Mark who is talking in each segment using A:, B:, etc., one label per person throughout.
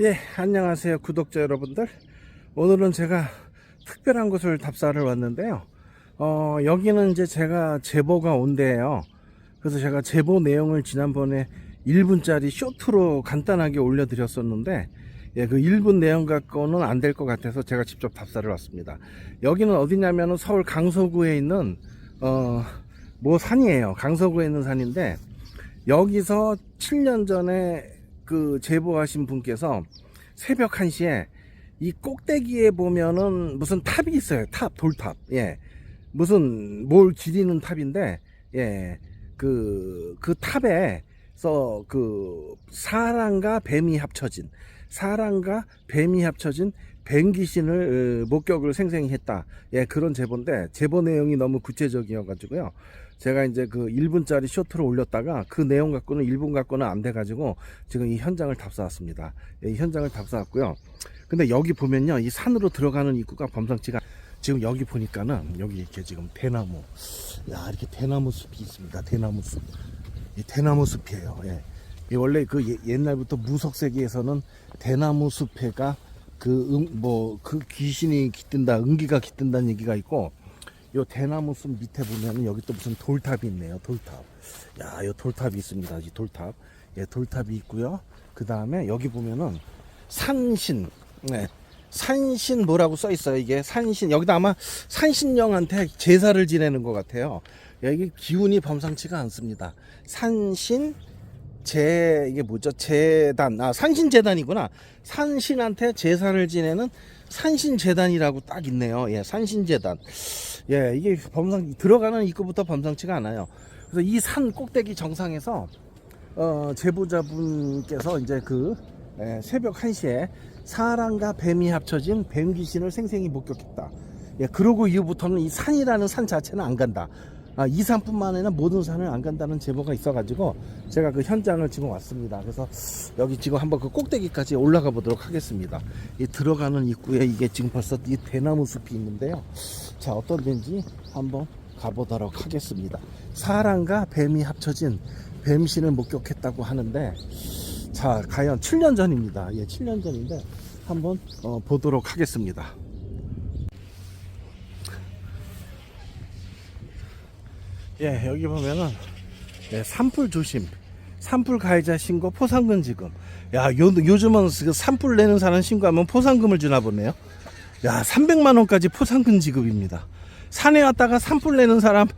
A: 예, 안녕하세요. 구독자 여러분들. 오늘은 제가 특별한 곳을 답사를 왔는데요. 어, 여기는 이제 제가 제보가 온 데예요. 그래서 제가 제보 내용을 지난번에 1분짜리 쇼트로 간단하게 올려드렸었는데, 예, 그 1분 내용 갖고는 안 될 것 같아서 제가 직접 답사를 왔습니다. 여기는 어디냐면은 서울 강서구에 있는, 어, 뭐 산이에요. 강서구에 있는 산인데, 여기서 7년 전에 그 제보하신 분께서 새벽 1시에 이 꼭대기에 보면은 무슨 탑이 있어요. 탑, 돌탑. 예. 무슨 뭘 기리는 탑인데, 예. 그, 그 탑에서 그 사람과 뱀이 합쳐진, 사람과 뱀이 합쳐진 뱀 귀신을 어, 목격을 생생히 했다. 예, 그런 제보인데, 제보 내용이 너무 구체적이어가지고요. 제가 이제 그 1분짜리 쇼트를 올렸다가 그 내용 갖고는 1분 갖고는 안 돼가지고 지금 이 현장을 답사왔습니다. 예, 이 현장을 답사왔고요. 근데 여기 보면요. 이 산으로 들어가는 입구가 범상치가 지금 여기 보니까는 여기 이렇게 지금 대나무. 야, 이렇게 대나무 숲이 있습니다. 대나무 숲. 이 대나무 숲이에요. 예. 이 원래 그 예- 옛날부터 무속세계에서는 대나무 숲에가 그, 음, 뭐, 그 귀신이 깃든다, 은기가 깃든다는 얘기가 있고, 요 대나무 숲 밑에 보면은 여기 또 무슨 돌탑이 있네요. 돌탑. 야, 요 돌탑이 있습니다. 이 돌탑. 예, 돌탑이 있고요. 그 다음에 여기 보면은 산신. 네. 산신 뭐라고 써 있어요. 이게 산신. 여기다 아마 산신령한테 제사를 지내는 것 같아요. 여기 기운이 범상치가 않습니다. 산신 제 이게 뭐죠? 재단. 아, 산신 재단이구나. 산신한테 제사를 지내는 산신 재단이라고 딱 있네요. 예, 산신 재단. 예, 이게 범상 들어가는 입구부터 범상치가 않아요. 그래서 이 산 꼭대기 정상에서 어, 제보자분께서 이제 그 예, 새벽 1시에 사람과 뱀이 합쳐진 뱀 귀신을 생생히 목격했다. 예, 그러고 이후부터는 이 산이라는 산 자체는 안 간다. 아, 이 산뿐만 아니라 모든 산을 안 간다는 제보가 있어가지고 제가 그 현장을 지금 왔습니다. 그래서 여기 지금 한번 그 꼭대기까지 올라가 보도록 하겠습니다. 이 들어가는 입구에 이게 지금 벌써 이 대나무 숲이 있는데요. 자, 어떤 데인지 한번 가보도록 하겠습니다. 사람과 뱀이 합쳐진 뱀신을 목격했다고 하는데 자, 과연 7년 전입니다. 예, 7년 전인데 한번 어, 보도록 하겠습니다. 예, 여기 보면은 예, 산불 조심, 산불 가해자 신고 포상금 지금. 야, 요, 요즘은 그 산불 내는 사람 신고하면 포상금을 주나 보네요. 야, 300만 원까지 포상금 지급입니다. 산에 왔다가 산불 내는 사람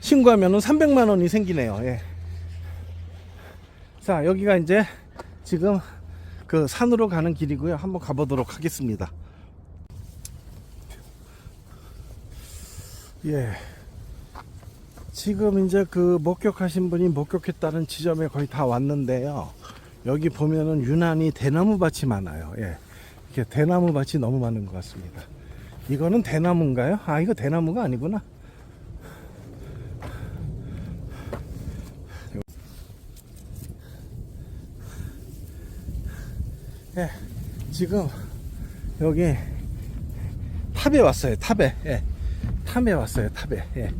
A: 신고하면은 300만 원이 생기네요. 예. 자, 여기가 이제 지금 그 산으로 가는 길이고요. 한번 가보도록 하겠습니다. 예. 지금 이제 그 목격하신 분이 목격했다는 지점에 거의 다 왔는데요. 여기 보면은 유난히 대나무 밭이 많아요. 예. 이렇게 대나무 밭이 너무 많은 것 같습니다. 이거는 대나무인가요? 아, 이거 대나무가 아니구나. 예, 지금 여기 탑에 왔어요. 탑에. 예. 탑에 왔어요. 탑에. 예.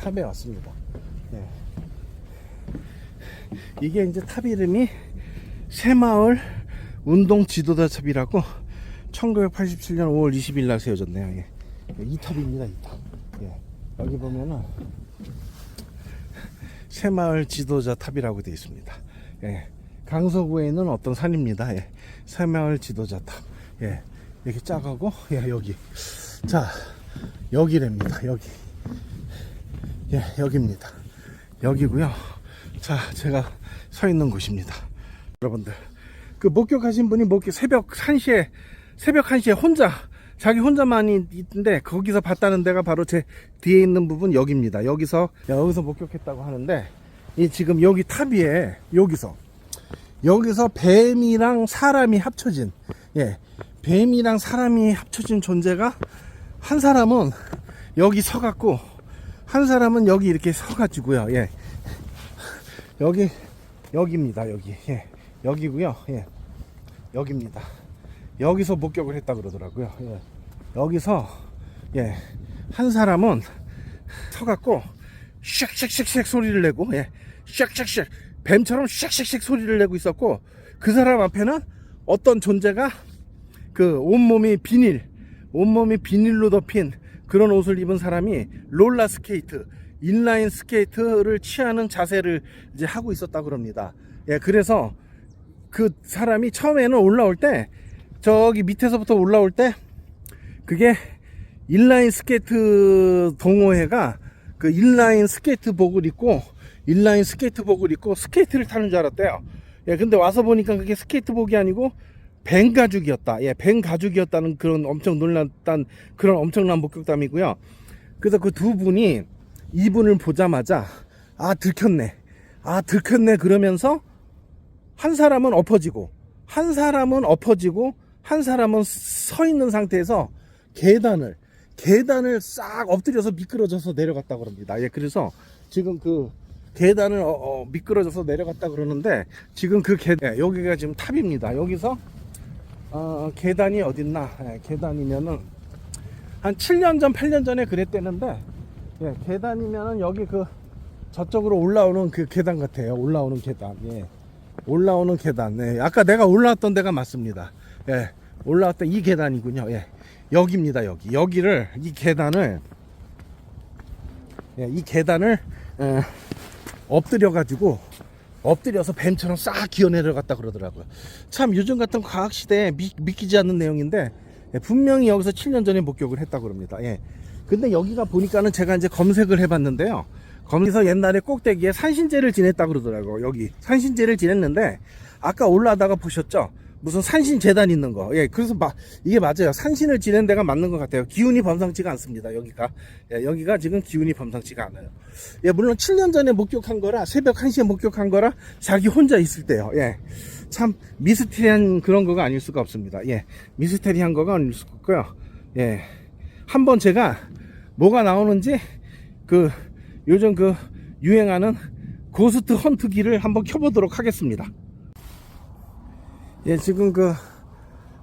A: 탑에 왔습니다. 예. 이게 이제 탑 이름이 새마을 운동 지도자 탑이라고 1987년 5월 20일 날 세워졌네요. 예. 이 탑입니다. 이 탑. 예. 여기 보면은 새마을 지도자 탑이라고 되어 있습니다. 예. 강서구에 있는 어떤 산입니다. 예. 새마을 지도자 탑. 예. 이렇게 작하고 예, 여기. 자, 여기랍니다. 여기. 예, 여기입니다. 여기고요. 자, 제가 서 있는 곳입니다. 여러분들, 그 목격하신 분이 목격 새벽 1시에 새벽 1시에 혼자 자기 혼자만이 있는데 거기서 봤다는 데가 바로 제 뒤에 있는 부분 여기입니다. 여기서 여기서 목격했다고 하는데 이 지금 여기 탑 위에 여기서 여기서 뱀이랑 사람이 합쳐진 예 뱀이랑 사람이 합쳐진 존재가 한 사람은 여기 서갖고 한 사람은 여기 이렇게 서가지고요. 예. 여기 여기입니다 여기. 예. 여기고요. 예. 여기입니다. 여기서 목격을 했다 그러더라고요. 예. 여기서 예. 한 사람은 서갖고 샥샥샥샥 소리를 내고 예. 샥샥샥 뱀처럼 샥샥샥 소리를 내고 있었고 그 사람 앞에는 어떤 존재가 그 온몸이 비닐, 온몸이 비닐로 덮인 그런 옷을 입은 사람이 롤러 스케이트, 인라인 스케이트를 취하는 자세를 이제 하고 있었다 그럽니다. 예, 그래서 그 사람이 처음에는 올라올 때 저기 밑에서부터 올라올 때 그게 인라인 스케이트 동호회가 그 인라인 스케이트복을 입고 인라인 스케이트복을 입고 스케이트를 타는 줄 알았대요. 예, 근데 와서 보니까 그게 스케이트복이 아니고 뱅 가죽이었다. 예, 뱅 가죽이었다는 그런 엄청 놀랐던 그런 엄청난 목격담이고요. 그래서 그 두 분이 이분을 보자마자 아 들켰네, 아 들켰네 그러면서 한 사람은 엎어지고 한 사람은 엎어지고 한 사람은 서 있는 상태에서 계단을 계단을 싹 엎드려서 미끄러져서 내려갔다 그럽니다. 예, 그래서 지금 그 계단을 어, 어, 미끄러져서 내려갔다 그러는데 지금 그 계단 예, 여기가 지금 탑입니다. 여기서 어, 계단이 어딨나? 예, 계단이면은 한 7년 전, 8년 전에 그랬대는데 예, 계단이면은 여기 그 저쪽으로 올라오는 그 계단 같아요. 올라오는 계단. 예. 올라오는 계단. 네. 아까 내가 올라왔던 데가 맞습니다. 예. 올라왔던 이 계단이군요. 예. 여기입니다. 여기. 여기를 이 계단을 예, 이 계단을 예, 엎드려 가지고 엎드려서 뱀처럼 싹 기어 내려갔다 그러더라고요. 참 요즘 같은 과학 시대에 미, 믿기지 않는 내용인데 예, 분명히 여기서 7년 전에 목격을 했다 그럽니다. 예. 근데 여기가 보니까는 제가 이제 검색을 해봤는데요. 거기서 옛날에 꼭대기에 산신제를 지냈다 그러더라고 여기 산신제를 지냈는데 아까 올라다가 보셨죠 무슨 산신 재단 있는 거. 예 그래서 마, 이게 맞아요. 산신을 지낸 데가 맞는 것 같아요. 기운이 범상치가 않습니다 여기가. 예, 여기가 지금 기운이 범상치가 않아요. 예 물론 7년 전에 목격한 거라 새벽 1시에 목격한 거라 자기 혼자 있을 때요. 예 참 미스테리한 그런 거가 아닐 수가 없습니다. 예. 미스테리한 거가 아닐 수가 없고요. 예. 한번 제가 뭐가 나오는지 그 요즘 그 유행하는 고스트 헌트기를 한번 켜보도록 하겠습니다. 예, 지금 그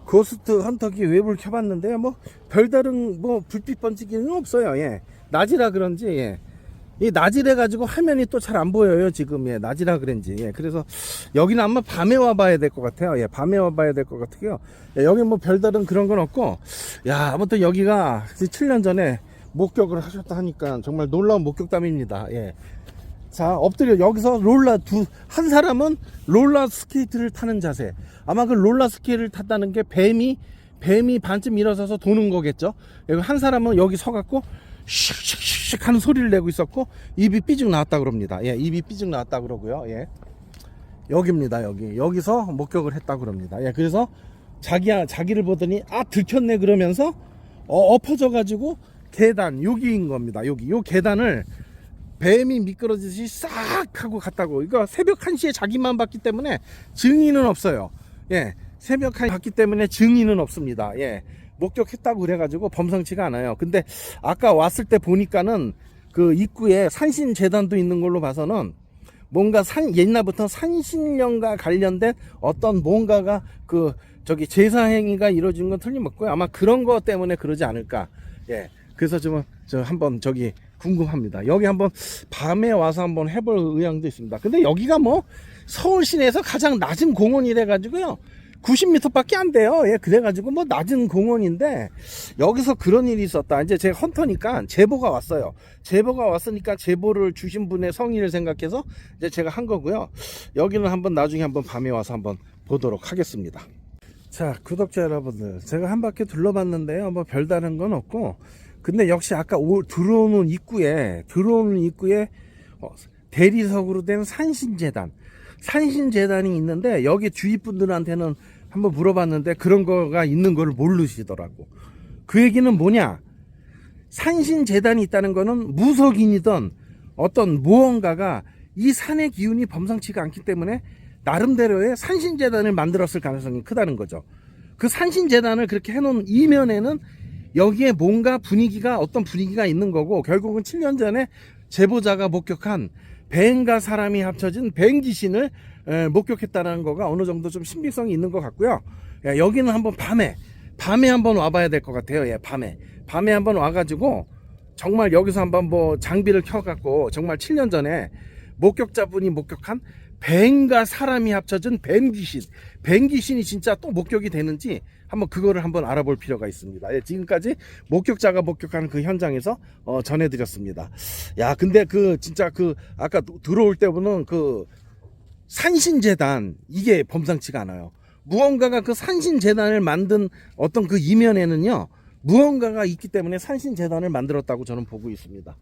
A: 고스트 헌터기 웹을 켜봤는데요. 뭐 별다른 뭐 불빛 번지기는 없어요. 예, 낮이라 그런지 예. 이 낮이래 가지고 화면이 또 잘 안 보여요 지금 예 낮이라 그런지 예 그래서 여기는 아마 밤에 와봐야 될 것 같아요 예 밤에 와봐야 될 것 같고요 예, 여기 뭐 별다른 그런 건 없고 야 아무튼 여기가 7년 전에 목격을 하셨다 하니까 정말 놀라운 목격담입니다. 예. 자, 엎드려 여기서 롤라 두 한 사람은 롤라 스케이트를 타는 자세. 아마 그 롤라 스케이트를 탔다는 게 뱀이 뱀이 반쯤 일어서서 도는 거겠죠. 한 사람은 여기 서 갖고 슉슉슉 하는 소리를 내고 있었고 입이 삐죽 나왔다 그럽니다. 예, 입이 삐죽 나왔다 그러고요. 예. 여기입니다. 여기. 여기서 목격을 했다 그럽니다. 예, 그래서 자기야 자기를 보더니 아 들켰네 그러면서 어, 엎어져 가지고 계단 여기인 겁니다. 여기 요 계단을 뱀이 미끄러지듯이 싹 하고 갔다고. 이거 새벽 1시에 자기만 봤기 때문에 증인은 없어요. 예. 새벽 1시 봤기 때문에 증인은 없습니다. 예. 목격했다고 그래가지고 범상치가 않아요. 근데 아까 왔을 때 보니까는 그 입구에 산신재단도 있는 걸로 봐서는 뭔가 산, 옛날부터 산신령과 관련된 어떤 뭔가가 그 저기 제사 행위가 이루어진 건 틀림없고요. 아마 그런 거 때문에 그러지 않을까. 예. 그래서 좀, 저 한번 저기 궁금합니다. 여기 한번 밤에 와서 한번 해볼 의향도 있습니다. 근데 여기가 뭐 서울 시내에서 가장 낮은 공원이래 가지고요. 90m 밖에 안 돼요. 예, 그래가지고 뭐 낮은 공원인데 여기서 그런 일이 있었다. 이제 제가 헌터니까 제보가 왔어요. 제보가 왔으니까 제보를 주신 분의 성의를 생각해서 이제 제가 한 거고요. 여기는 한번 나중에 한번 밤에 와서 한번 보도록 하겠습니다. 자, 구독자 여러분들. 제가 한 바퀴 둘러봤는데요. 뭐 별다른 건 없고. 근데 역시 아까 오, 들어오는 입구에, 들어오는 입구에 어, 대리석으로 된 산신재단. 산신재단이 있는데 여기 주위 분들한테는 한번 물어봤는데 그런 거가 있는 걸 모르시더라고. 그 얘기는 뭐냐? 산신재단이 있다는 거는 무속인이든 어떤 무언가가 이 산의 기운이 범상치가 않기 때문에 나름대로의 산신재단을 만들었을 가능성이 크다는 거죠. 그 산신재단을 그렇게 해놓은 이면에는 여기에 뭔가 분위기가 어떤 분위기가 있는 거고 결국은 7년 전에 제보자가 목격한 뱀과 사람이 합쳐진 뱀 귀신을 에, 목격했다는 거가 어느 정도 좀 신빙성이 있는 것 같고요. 예, 여기는 한번 밤에 밤에 한번 와봐야 될 것 같아요. 예, 밤에 밤에 한번 와가지고 정말 여기서 한번 뭐 장비를 켜갖고 정말 7년 전에 목격자분이 목격한 뱀과 사람이 합쳐진 뱀귀신. 뱀귀신이 진짜 또 목격이 되는지 한번 그거를 한번 알아볼 필요가 있습니다. 예, 지금까지 목격자가 목격하는 그 현장에서 어, 전해드렸습니다. 야, 근데 그 진짜 그 아까 들어올 때 보는 그 산신재단 이게 범상치가 않아요. 무언가가 그 산신재단을 만든 어떤 그 이면에는요 무언가가 있기 때문에 산신재단을 만들었다고 저는 보고 있습니다.